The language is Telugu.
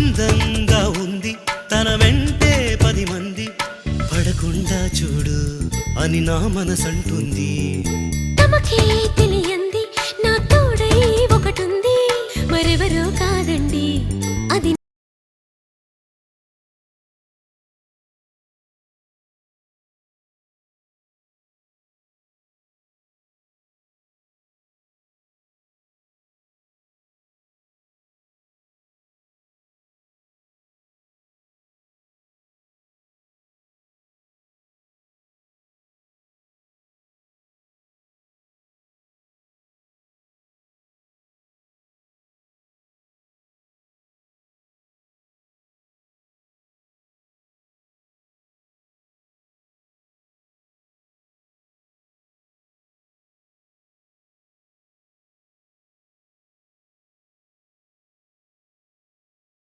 అందంగా ఉంది. తన వెంటే పది మంది. పడకుండా చూడు అని నా మనసంటుంది. తమకే